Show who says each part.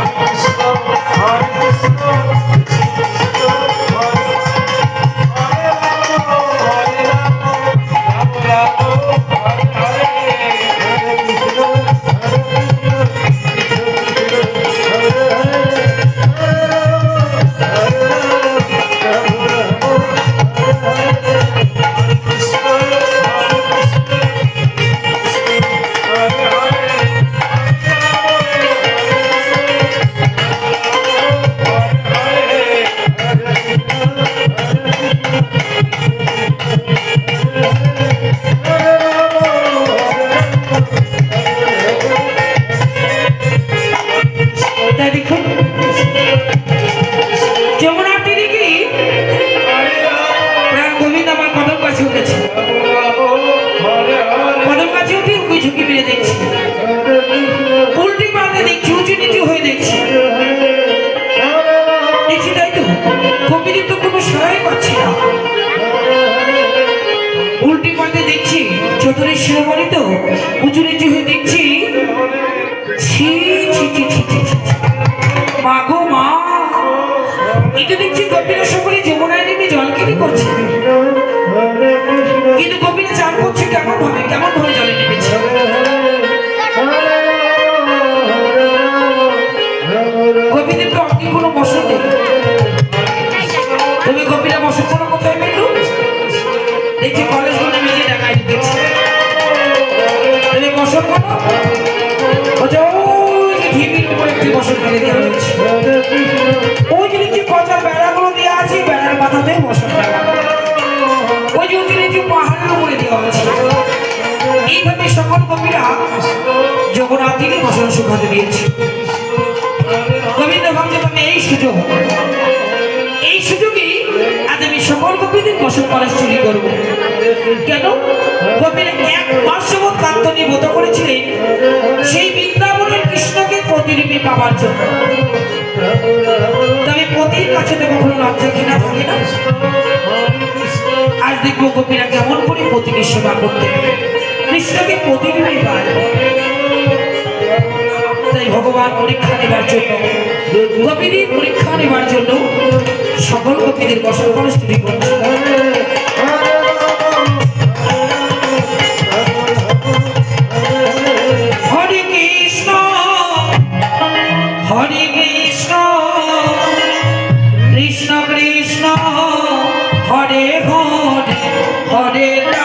Speaker 1: Thank you. চতুরের শিরোমণি তো? উঁচু নিচু দেখছি। মা গো, মা। এটা দেখছি গোপীরা সকলে যমুনায় নেমে জল কিনে করছে। কিন্তু গোপীরা চান করছে কেমন ভাবে কেমন ভাবে জলে নেমেছে? গোপীদের তো অগ্নি কোনো বসত সকল কবিরা জগন্নাথ থেকে বসন শুকাতে দিয়েছে। গোবিন্দ ভাবছে এই সুযোগ এই সুযোগেই আজ আমি সকল কবিদের বসন করার চুরি করব। কেন? কবিরা এক মাস যাবৎ কান্তনী বোধ করেছিলেন, সেই বৃন্দাবনের কৃষ্ণকে প্রতিলিপি পাওয়ার জন্য। তবে পতির কাছে তো কখনো লজ্জা ঘৃণা থাকে না। আজ দেখব গোপীরা কেমন করে পতিকে সেবা করতে ঈশ্বরকে প্রতিদিনই তাই ভগবান পরীক্ষা নেবার জন্য, গোপীদের পরীক্ষা নেবার জন্য সকল গোপীদের করে Hare Hare